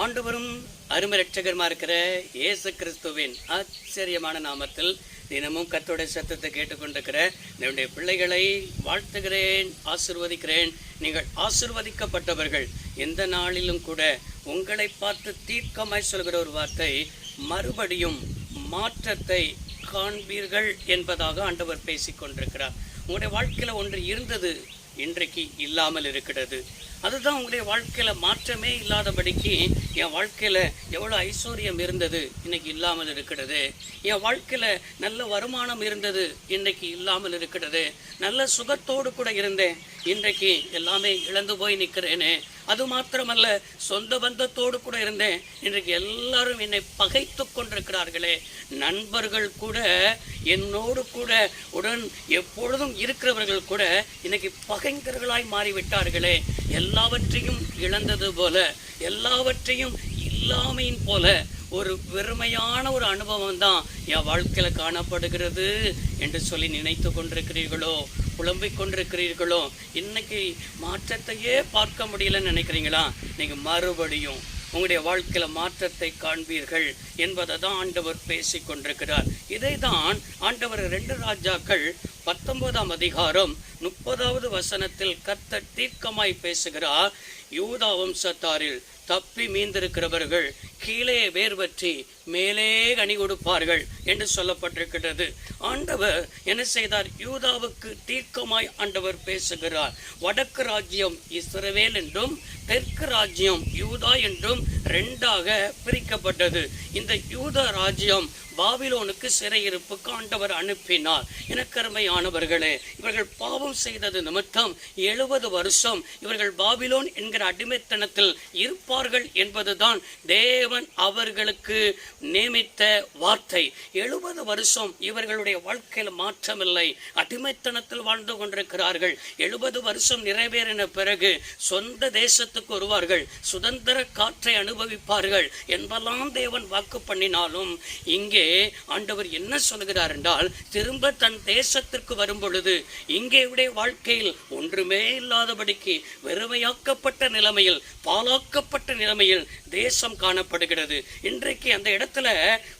அருமை ரட்சகருமா இருக்கிற இயேசு கிறிஸ்துவின் ஆச்சரியமான நாமத்தில் தினமும் கத்தோடைய சத்தத்தை கேட்டுக்கொண்டிருக்கிற என்னுடைய பிள்ளைகளை வாழ்த்துகிறேன் ஆசிர்வதிக்கிறேன். நீங்கள் ஆசிர்வதிக்கப்பட்டவர்கள். எந்த நாளிலும் கூட உங்களை பார்த்து தீர்க்கமாய் சொல்கிற ஒரு வார்த்தை மறுபடியும் மாற்றத்தை காண்பீர்கள் என்பதாக ஆண்டவர் பேசிக் கொண்டிருக்கிறார் உங்களுடைய வாழ்க்கையில் ஒன்று இருந்தது இன்றைக்கு இல்லாமல் இருக்கிறது. அதுதான் உங்களுடைய வாழ்க்கையில் மாற்றமே இல்லாதபடிக்கு என் வாழ்க்கையில் எவ்வளோ ஐஸ்வர்யம் இருந்தது இன்னைக்கு இல்லாமல் இருக்கிறது. என் வாழ்க்கையில் நல்ல வருமானம் இருந்தது இன்றைக்கு இல்லாமல் இருக்கிறது. நல்ல சுகத்தோடு கூட இருந்தேன் இன்றைக்கு எல்லாமே இழந்து போய் நிற்கிறேனே. அது மாத்திரமல்ல சொந்த பந்தத்தோடு கூட இருந்தேன். இன்றைக்கு எல்லாரும் என்னை பகைத்து கொண்டிருக்கிறார்களே. நண்பர்கள் கூட என்னோடு கூட உடன் எப்பொழுதும் இருக்கிறவர்கள் கூட இன்னைக்கு பகைஞர்களாய் மாறிவிட்டார்களே. எல்லாவற்றையும் இழந்தது போல எல்லாவற்றையும் இல்லாமையின் போல ஒரு வெறுமையான ஒரு அனுபவம் தான் என் வாழ்க்கையில் காணப்படுகிறது என்று சொல்லி நினைத்து கொண்டிருக்கிறீர்களோ? புலம்பிக் கொண்டிருக்கிறீர்களோ? இன்னைக்கு மாற்றத்தையே பார்க்க முடியலன்னு நினைக்கிறீங்களா? நீங்கள் மறுபடியும் உங்களுடைய வாழ்க்கையில் மாற்றத்தை காண்பீர்கள் என்பதை தான் ஆண்டவர் பேசிக் கொண்டிருக்கிறார். இதை தான் ஆண்டவர் ரெண்டு ராஜாக்கள் பத்தொன்பதாம் அதிகாரம் முப்பதாவது வசனத்தில் கத்த தீர்க்கமாய் பேசுகிறார். யூதா வம்சத்தாரில் தப்பி மீந்திருக்கிறவர்கள் கீழே வேர் பற்றி மேலே கனி கொடுப்பார்கள் என்று சொல்லப்பட்டிருக்கிறது ஆண்டவர் என்ன செய்தார்? யூதாவுக்கு தீர்க்கமாய் ஆண்டவர் பேசுகிறார். வடக்கு ராஜ்யம் இஸ்ரவேல் என்றும் தெற்கு ராஜ்யம் யூதா என்றும் ரெண்டாக பிரிக்கப்பட்டது. இந்த யூதா ராஜ்யம் பாபிலோனுக்கு சிறையிருப்புக்கு ஆண்டவர் அனுப்பினார். இனக்கருமையானவர்களே இவர்கள் பாவம் செய்தது நிமித்தம் எழுபது வருஷம் இவர்கள் பாபிலோன் என்கிற அடிமைத்தனத்தில் இருப்பார்கள் என்பதுதான் தேவன் அவர்களுக்கு நியமித்த வார்த்தை. எழுபது வருஷம் இவர்களுடைய வாழ்க்கையில் மாற்றமில்லை. அடிமைத்தனத்தில் வாழ்ந்து கொண்டிருக்கிறார்கள். எழுபது வருஷம் நிறைவேறின பிறகு சொந்த தேசத்துக்கு வருவார்கள். சுதந்திர காற்றை அனுபவிப்பார்கள். என்பதெல்லாம் தேவன் வாக்கு பண்ணினாலும் இங்கே ஆண்டவர் என்ன சொல்கிறார் என்றால் திரும்ப தன் தேசத்திற்கு வரும் பொழுது இங்கே உடைய வாழ்க்கையில் ஒன்றுமே இல்லாதபடிக்கு வெறுமையாக்கப்பட்ட நிலைமையில் பாலாக்கப்பட்ட நிலைமையில் தேசம் காணப்படுகிறது. இன்றைக்கு அந்த இடத்துல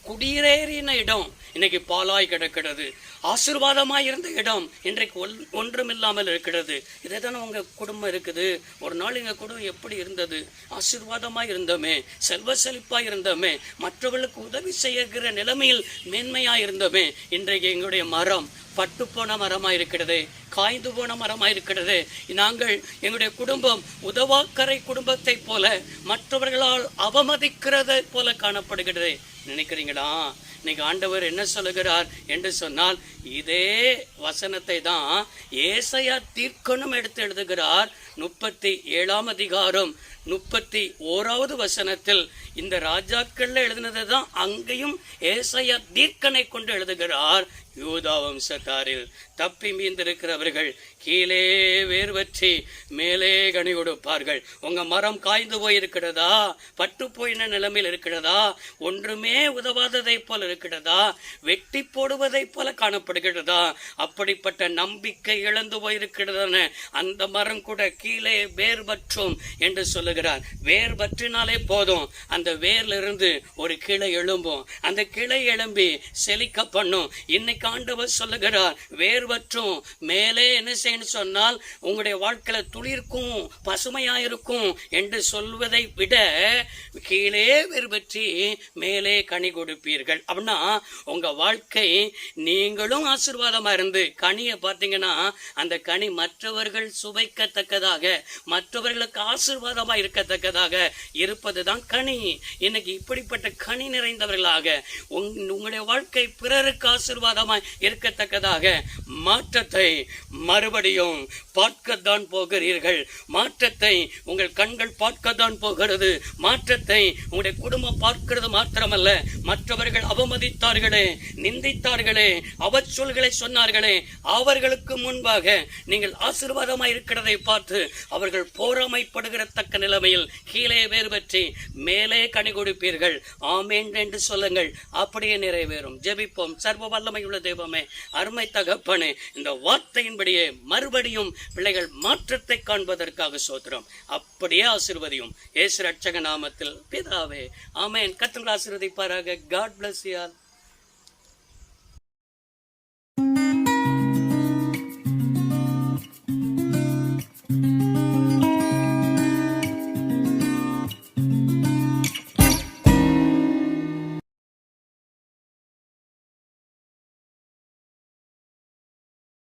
குடியேறின இடம் இன்னைக்கு பாலாய் கிடக்கிறது. ஆசீர்வாதமாக இருந்த இடம் இன்றைக்கு ஒன்- ஒன்றுமில்லாமல் இருக்கிறது. இதே தானே உங்கள் குடும்பம் இருக்குது. ஒரு நாள் எங்கள் குடும்பம் எப்படி இருந்தது? ஆசீர்வாதமாய் இருந்தோமே செல்வ செழிப்பாக இருந்தோமே மற்றவர்களுக்கு உதவி செய்கிற நிலைமையில் மேன்மையாக இருந்தோமே இன்றைக்கு எங்களுடைய மரம் பட்டு போன மரமாக இருக்கிறது காய்ந்து போன மரமாக இருக்கிறது. நாங்கள் எங்களுடைய குடும்பம் உதவாக்கரை குடும்பத்தை போல மற்றவர்களால் அவமதிக்கிறதை போல காணப்படுகிறது. நினைக்கிறீங்களா? இன்னைக்கு ஆண்டவர் என்ன சொல்லுகிறார் என்று சொன்னால் இதே வசனத்தை தான் ஏசையா தீர்க்கணும் எடுத்து எழுதுகிறார். முப்பத்தி ஏழாம் அதிகாரம். முப்பத்தி ஓராவது வசனத்தில் இந்த ராஜாக்கள்ல எழுதினதை தான் அங்கேயும் ஏசையா தீர்க்கனை கொண்டு எழுதுகிறார். யூதா வம்சத்தாரில் தப்பி மீந்திருக்கிறவர்கள் கீழே வேர் வற்றி மேலே கனி கொடுப்பார்கள். உங்க மரம் காய்ந்து போயிருக்கிறதா? பட்டு போயின நிலைமையில் இருக்கிறதா? ஒன்றுமே உதவாததை போல இருக்கிறதா? வெட்டி போடுவதை போல காணப்படுகிறதா? அப்படிப்பட்ட நம்பிக்கை இழந்து போயிருக்கிறதான அந்த மரம் கூட கீழே வேர் பற்றும் என்று சொல்லுகிறார். வேர் பற்றினாலே போதும். அந்த வேர்ல இருந்து ஒரு கிளை எழும்பும். அந்த கிளை எழும்பி செழிக்க பண்ணும். இன்னைக்கு ஆண்டவர் சொல்லுகிறார் வேர் பற்றும் மேலே என்ன செய்யணும் சொன்னால் உங்களுடைய வாழ்க்கையில துளிர்க்கும் பசுமையா இருக்கும் என்று சொல்வதை விட கீழே வெறுபற்றி மேலே கனி கொடுப்பீர்கள். அப்படின்னா உங்கள் வாழ்க்கை நீங்களும் ஆசீர்வாதமாக இருந்து கனியை பார்த்தீங்கன்னா அந்த கனி மற்றவர்கள் சுவைக்கத்தக்கதாக மற்றவர்களுக்கு ஆசீர்வாதமாக இருக்கத்தக்கதாக இருப்பது தான் கனி. இன்னைக்கு இப்படிப்பட்ட கனி நிறைந்தவர்களாக உங்- உங்களுடைய வாழ்க்கை பிறருக்கு ஆசீர்வாதமாக இருக்கத்தக்கதாக மாற்றத்தை மறுபடியும் பார்க்கத்தான் போகிறீர்கள். மாற்றத்தை உங்கள் கண்கள் பார்க்கத்தான் போகிறது. மாற்றத்தை உங்களுடைய குடும்பம் பார்க்கிறது மாத்திரமல்ல. மற்றவர்கள் அவமதித்தார்களே நிந்தித்தார்களே அவச்சொல்களை சொன்னார்களே. அவர்களுக்கு முன்பாக நீங்கள் ஆசீர்வாதமாய் இருக்கிறதை பார்த்து அவர்கள் போராமைப்படுகிறத்தக்க தக்க நிலைமையில் கீழே வேறு பற்றி மேலே கனி கொடுப்பீர்கள். ஆமேன் என்று சொல்லுங்கள். அப்படியே நிறைவேறும். ஜெபிப்போம். சர்வ வல்லமையுள்ள தெய்வமே அருமை தகப்பனே இந்த வார்த்தையின்படியே மறுபடியும் பிள்ளைகள் மாற்றத்தை காண்பதற்காக சோத்திரம். அப்படியே ஆசிர்வதியும். ஏசு ரட்சக நாமத்தில் பிதாவே. ஆமேன். கத்துங்கள் ஆசீர்வதிப்பாராக காட் பிளஸ் யார்